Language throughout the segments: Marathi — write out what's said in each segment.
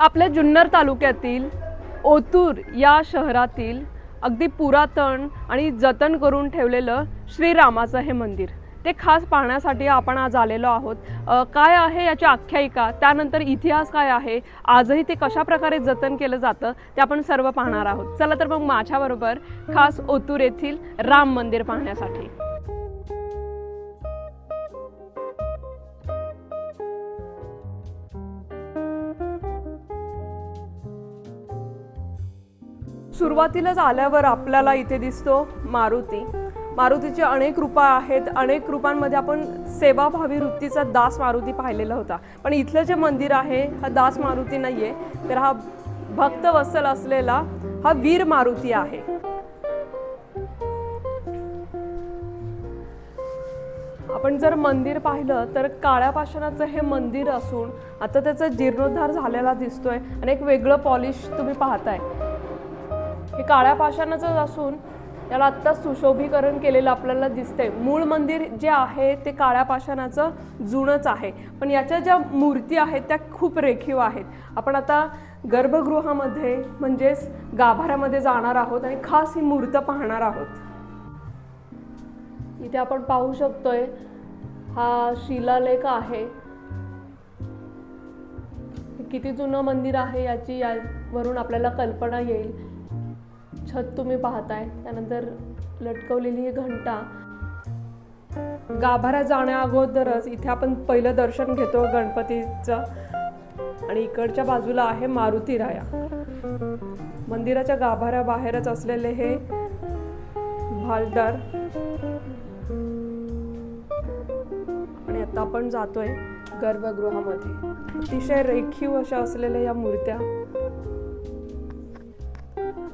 आपल्या जुन्नर तालुक्यातील ओतूर या शहरातील अगदी पुरातन आणि जतन करून ठेवलेलं श्रीरामाचं हे मंदिर. ते खास पाहण्यासाठी आपण आज आलेलो आहोत. काय आहे याची आख्यायिका? त्यानंतर इतिहास काय आहे? आजही ते कशा प्रकारे जतन केलं जातं ते आपण सर्व पाहणार आहोत. चला तर मग माझ्याबरोबर खास ओतूर येथील राम मंदिर पाहण्यासाठी. सुरुवातीलाच आल्यावर आपल्याला इथे दिसतो मारुती. मारुतीचे अनेक रूपं आहेत. अनेक रूपांमध्ये आपण सेवाभावी वृत्तीचा दास मारुती पाहिलेला होता. पण इथलं जे मंदिर आहे हा दास मारुती नाहीये. तर हा भक्त वत्सल असलेला हा वीर मारुती आहे. आपण जर मंदिर पाहिलं तर काळ्या पाषाणाचं हे मंदिर असून आता त्याचा जीर्णोद्धार झालेला दिसतोय. आणि एक वेगळं पॉलिश तुम्ही पाहताय. हे काळ्या पाषाणाचंच असून त्याला आत्ता सुशोभीकरण केलेलं आपल्याला दिसतंय. मूळ मंदिर जे आहे ते काळ्या पाषाणाचं जुनंच आहे. पण याच्या ज्या मूर्ती आहेत त्या खूप रेखीव आहेत. आपण आता गर्भगृहामध्ये म्हणजेच गाभाऱ्यामध्ये जाणार आहोत आणि खास ही मूर्त पाहणार आहोत. इथे आपण पाहू शकतोय हा शिलालेख आहे. हे किती जुनं मंदिर आहे याची यावरून आपल्याला कल्पना येईल. छत तुम्ही पाहताय. त्यानंतर लटकवलेली ही घंटा. गाभारा जाण्या अगोदरच इथे आपण पहिलं दर्शन घेतो गणपतीचं. आणि इकडच्या बाजूला आहे मारुती राया. मंदिराच्या गाभाऱ्या बाहेरच असलेले हे भालदार. आणि आता आपण जातोय गर्भगृहामध्ये. अतिशय रेखीव अशा असलेल्या या मूर्त्या.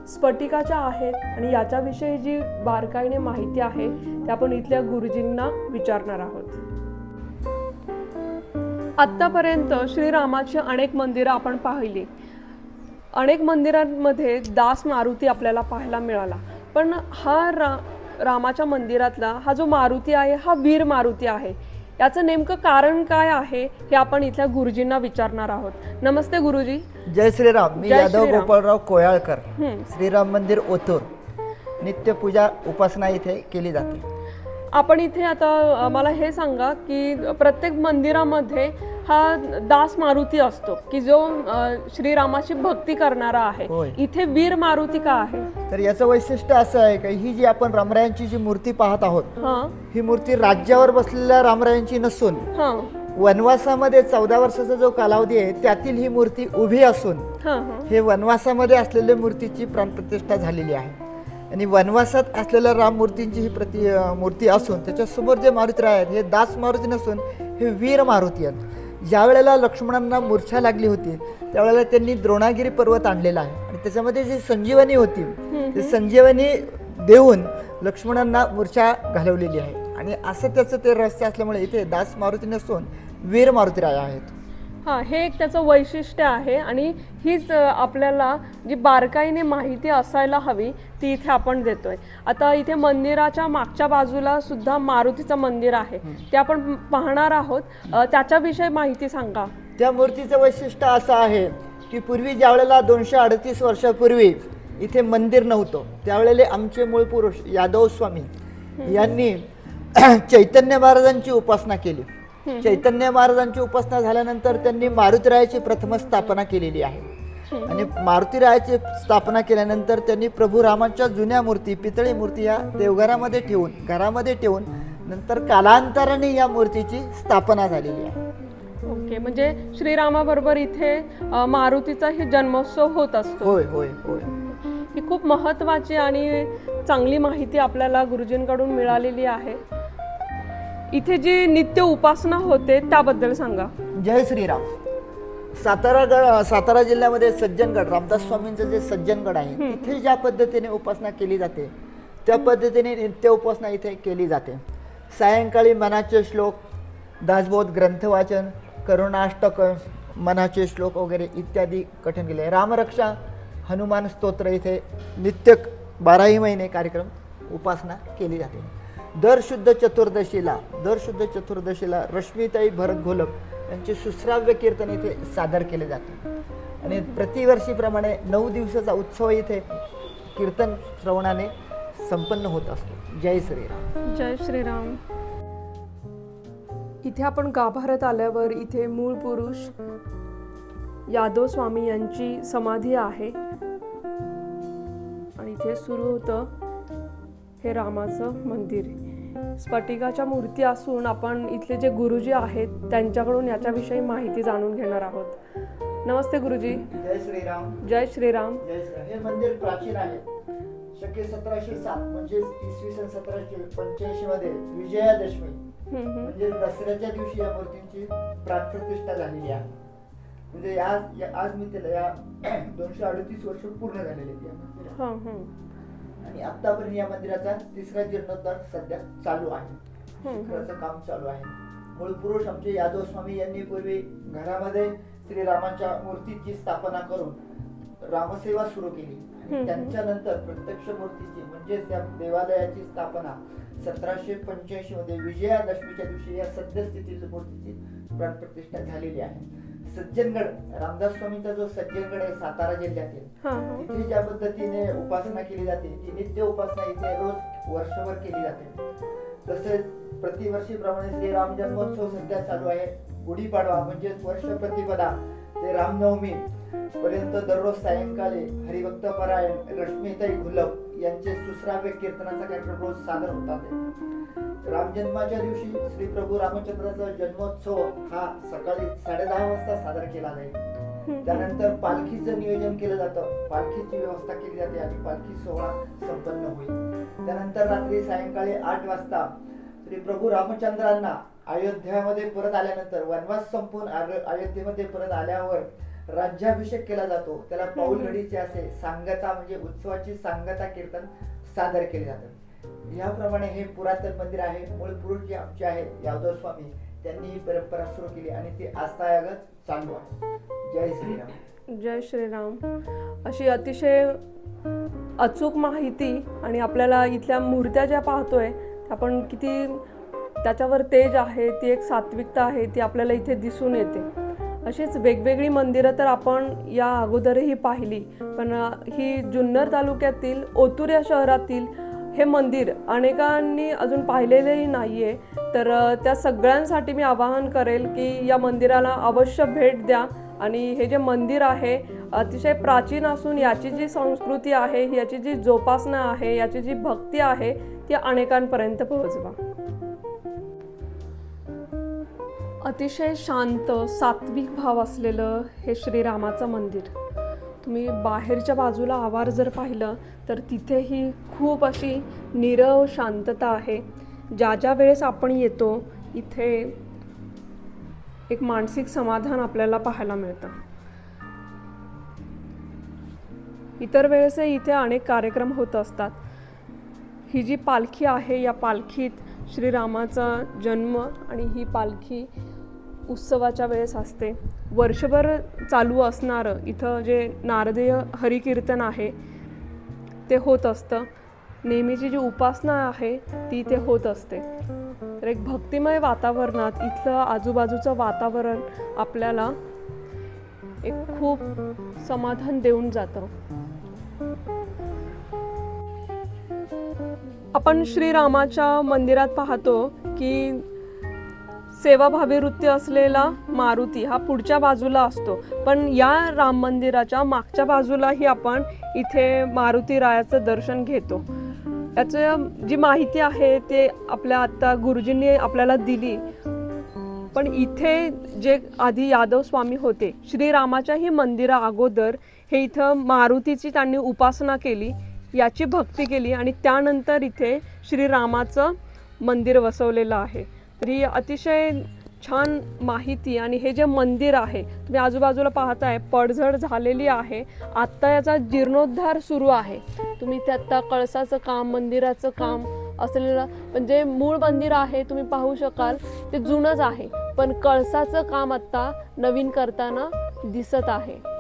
स्फटिकाच्या आहेत आणि याच्याविषयी जी बारकाईने माहिती आहे ते आपण इथल्या गुरुजींना विचारणार आहोत. आत्तापर्यंत श्रीरामाची अनेक मंदिरं आपण पाहिली. अनेक मंदिरांमध्ये दास मारुती आपल्याला पाहायला मिळाला. पण हा रा रामाच्या मंदिरातला हा जो मारुती आहे हा वीर मारुती आहे याचं नेमकं कारण काय आहे हे आपण इथल्या गुरुजींना विचारणार आहोत. नमस्ते गुरुजी. जय श्रीराम. मी जय यादव श्रीराम. गोपाळराव कोयाळकर. श्रीराम मंदिर ओतूर. नित्यपूजा उपासना इथे केली जाते. आपण इथे आता मला हे सांगा की प्रत्येक मंदिरामध्ये हा दास मारुती असतो की जो श्रीरामाची भक्ती करणारा आहे. होय. इथे वीर मारुती का आहे? तर याचं वैशिष्ट्य असं आहे की ही जी आपण रामरायांची जी मूर्ती पाहत आहोत हा. ही मूर्ती राज्यावर बसलेल्या रामरायांची नसून हा. वनवासामध्ये चौदा वर्षाचा जो कालावधी आहे त्यातील ही मूर्ती उभी असून हा हा. हे वनवासामध्ये असलेल्या मूर्तीची प्राणप्रतिष्ठा झालेली आहे. आणि वनवासात असलेल्या राम मूर्तींची ही प्रति मूर्ती असून त्याच्यासमोर जे मारुती आहेत हे दास मारुती नसून हे वीर मारुती आहेत. ज्या वेळेला लक्ष्मणांना मूर्छा लागली होती त्यावेळेला त्यांनी द्रोणागिरी पर्वत आणलेला आहे. आणि त्याच्यामध्ये जी संजीवनी होती ते संजीवनी देऊन लक्ष्मणांना मूर्छा घालवलेली आहे. आणि असं त्याचं ते रहस्य असल्यामुळे इथे दास मारुती नसून वीर मारुती राया आहेत. हा हे एक त्याचं वैशिष्ट्य आहे आणि हीच आपल्याला जी बारकाईने माहिती असायला हवी ती इथे आपण देतोय. आता इथे मंदिराच्या मागच्या बाजूला सुद्धा मारुतीचं मंदिर आहे. ते आपण पाहणार आहोत. त्याच्याविषयी माहिती सांगा. त्या मूर्तीचं वैशिष्ट्य असं आहे की पूर्वी ज्या वेळेला दोनशे अडतीस वर्षापूर्वी इथे मंदिर नव्हतं त्यावेळेला आमचे मूळ पुरुष यादव स्वामी यांनी चैतन्य महाराजांची उपासना केली. चैतन्य महाराजांची उपासना झाल्यानंतर त्यांनी मारुतीरायाची प्रथम स्थापना केलेली आहे. आणि मारुतीरायाची स्थापना केल्यानंतर त्यांनी प्रभू रामाच्या जुन्या मूर्ती पितळी मूर्ती या देवघरामध्ये ठेवून घरामध्ये ठेवून नंतर कालांतराने या मूर्तीची स्थापना झालेली आहे. ओके म्हणजे श्रीरामाबरोबर इथे मारुतीचा ही जन्मोत्सव होत असतो. होय होय होय. ही खूप महत्त्वाची आणि चांगली माहिती आपल्याला गुरुजींकडून मिळालेली आहे. इथे जी नित्य उपासना होते त्याबद्दल सांगा. जय श्रीराम. सातारा गड सातारा जिल्ह्यामध्ये सज्जनगड रामदास स्वामींचं जे सज्जनगड आहे तिथे ज्या पद्धतीने उपासना केली जाते त्या पद्धतीने नित्य उपासना इथे केली जाते. सायंकाळी मनाचे श्लोक दासबोध ग्रंथवाचन करुणाष्टक मनाचे श्लोक वगैरे इत्यादी कठीण केले. रामरक्षा हनुमान स्तोत्र इथे नित्य बाराही महिने कार्यक्रम उपासना केली जाते. दर शुद्ध चतुर्दशीला दर शुद्ध चतुर्दशीला रश्मीताई भरत घोलप यांचे सुश्राव्य कीर्तन इथे सादर केले जाते. आणि प्रतिवर्षीप्रमाणे नऊ दिवसाचा उत्सव इथे कीर्तन श्रवणाने संपन्न होत असतो. जय श्रीराम. जय श्रीराम. इथे आपण गाभारत आल्यावर इथे मूळ पुरुष यादव स्वामी यांची समाधी आहे. आणि इथे सुरू होतं हे रामाचं मंदिर स्फटिकाच्या मूर्ती असून आपण इथले जे गुरुजी आहेत त्यांच्याकडून याच्याविषयी माहिती जाणून घेणार आहोत. नमस्ते गुरुजी. जय श्रीराम. जय श्रीराम. जय श्रीराम. हे मंदिर प्राचीन आहे. शके सतराशे सात म्हणजे इसवी सन सतराशे पंच्याऐंशी मध्ये विजयादशमी. म्हणजे दसऱ्याच्या दिवशी या मूर्तींची प्राणप्रतिष्ठा झालेली आहे. म्हणजे या- आज मी त्याला या दोनशे अडतीस वर्ष पूर्ण झालेले आहेत या मंदिराला. हं, हं. आणि आतापर्यंत या मंदिराचा तिसरा जीर्णोद्धार सध्या चालू आहे. शिखराचं काम चालू आहे मूळ पुरुष आमचे यादव स्वामी यांनी पूर्वी घरामध्ये श्रीरामाच्या मूर्तीची स्थापना करून रामसेवा सुरू केली आणि हम्म. त्यांच्यानंतर प्रत्यक्ष मूर्तीची म्हणजेच त्या देवालयाची स्थापना सतराशे पंच्याऐंशी मध्ये विजयादशमीच्या दिवशी या सद्यस्थितीची मूर्तीची प्राणप्रतिष्ठा झालेली आहे सज्जनगड रामदास स्वामींचा जो सज्जनगड आहे सातारा जिल्ह्यातील. इथे ज्या पद्धतीने उपासना केली जाते ती नित्य उपासना इथे रोज वर्षभर केली जाते तसेच प्रतिवर्षीप्रमाणे श्रीराम जन्मोत्सव सध्या चालू आहे गुढीपाडवा म्हणजेच वर्ष प्रतिपदा ते रामनवमी पर्यंत दररोज सायंकाळी हरिभक्त परायण रश्मीताई घुलप यांचे सुश्राव्य कीर्तनाचा कार्यक्रम रोज सादर होतात. राम जन्माच्या दिवशी श्री प्रभू रामचंद्राचा जन्मोत्सव हा सकाळी साडेदहा वाजता साजरा केला जाईल. त्यानंतर पालखीचं नियोजन केलं जातं. पालखीची व्यवस्था केली जाते आणि पालखी सोहळा संपन्न होईल. त्यानंतर रात्री सायंकाळी आठ वाजता श्री प्रभू रामचंद्रांना अयोध्यामध्ये परत आल्यानंतर वनवास संपून अयोध्येमध्ये परत आल्यावर राज्याभिषेक केला जातो. त्याला पाऊल घडीचे असे सांगता म्हणजे उत्सवाची सांगता कीर्तन सादर केले जातात. याप्रमाणे हे पुरातन मंदिर आहे. मूळ पुरुष जे आमचे आहेत यादव स्वामी त्यांनी ही परंपरा सुरू केली आणि ती आस्थायागत चालू आहे. जय श्रीराम. जय श्रीराम. अशी अतिशय अचूक माहिती आणि आपल्याला इथल्या मूर्त्या ज्या पाहतोय त्या आपण किती त्याच्यावर तेज आहे ती एक सात्विकता आहे ती आपल्याला इथे दिसून येते. अशीच वेगवेगळी मंदिरं तर आपण या अगोदरही पाहिली. पण ही जुन्नर तालुक्यातील ओतुर या शहरातील हे मंदिर अनेकांनी अजून पाहिलेलेही नाही आहे तर त्या सगळ्यांसाठी मी आवाहन करेल की या मंदिराला अवश्य भेट द्या. आणि हे जे मंदिर आहे अतिशय प्राचीन असून याची जी संस्कृती आहे याची जी जोपासना आहे याची जी भक्ती आहे ती अनेकांपर्यंत पोहोचवा. अतिशय शांत सात्विक भाव असलेलं हे श्रीरामाचं मंदिर. तुम्ही बाहेरच्या बाजूला आवार जर पाहिलं तर तिथेही खूप अशी निरव शांतता आहे. ज्या ज्या वेळेस आपण येतो इथे एक मानसिक समाधान आपल्याला पाहायला मिळतं. इतर वेळेसही इथे अनेक कार्यक्रम होत असतात. ही जी पालखी आहे या पालखीत श्रीरामाचा जन्म आणि ही पालखी उत्सवाच्या वेळेस असते. वर्षभर चालू असणारं इथं जे नारदीय हरिकीर्तन आहे ते होत असतं. नेहमीची जी उपासना आहे ती इथे होत असते. तर एक भक्तिमय वातावरणात इथलं आजूबाजूचं वातावरण आपल्याला एक खूप समाधान देऊन जातं. आपण श्रीरामाच्या मंदिरात पाहतो की सेवाभावी वृत्ती असलेला मारुती हा पुढच्या बाजूला असतो. पण या राम मंदिराच्या मागच्या बाजूलाही आपण इथे मारुती रायाचं दर्शन घेतो. याचं जी माहिती आहे ते आपल्या आता गुरुजींनी आपल्याला दिली. पण इथे जे आधी यादव स्वामी होते श्रीरामाच्याही मंदिरा अगोदर हे इथं मारुतीची त्यांनी उपासना केली याची भक्ती केली आणि त्यानंतर इथे श्रीरामाचं मंदिर वसवलेलं आहे. तर ही अतिशय छान माहिती आणि हे जे मंदिर आहे तुम्ही आजूबाजूला पाहताय पडझड झालेली आहे. आत्ता याचा जीर्णोद्धार सुरू आहे. तुम्ही ते आत्ता कळसाचं काम मंदिराचं काम असलेलं म्हणजे मूळ मंदिर आहे तुम्ही पाहू शकाल ते जुनंच आहे. पण कळसाचं काम आत्ता नवीन करताना दिसत आहे.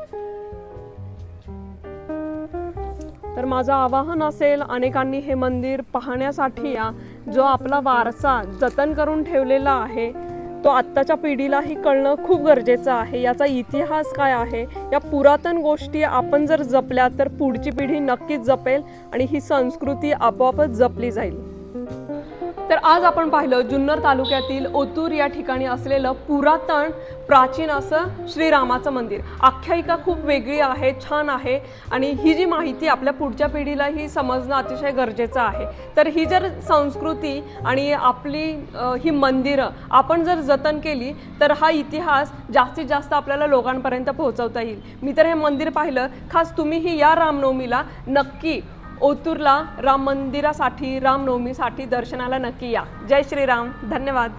तर माझं आवाहन असेल अनेकांनी हे मंदिर पाहण्यासाठी या जो आपला वारसा जतन करून ठेवलेला आहे तो आत्ताच्या पिढीलाही कळणं खूप गरजेचं आहे. याचा इतिहास काय आहे? या पुरातन गोष्टी आपण जर जपल्या तर पुढची पिढी नक्कीच जपेल आणि ही संस्कृती आपोआपच जपली जाईल. तर आज आपण पाहिलं जुन्नर तालुक्यातील ओतूर या ठिकाणी असलेलं पुरातन प्राचीन असं श्रीरामाचं मंदिर. आख्यायिका खूप वेगळी आहे छान आहे आणि ही जी माहिती आपल्या पुढच्या पिढीलाही समजणं अतिशय गरजेचं आहे. तर ही जर संस्कृती आणि आपली ही मंदिरं आपण जर जतन केली तर हा इतिहास जास्तीत जास्त आपल्याला लोकांपर्यंत पोहोचवता येईल. मी तर हे मंदिर पाहिलं. खास तुम्हीही या रामनवमीला नक्की ओतूरला राम मंदिरासाठी रामनवमीसाठी दर्शनाला नक्की या. जय श्रीराम. धन्यवाद.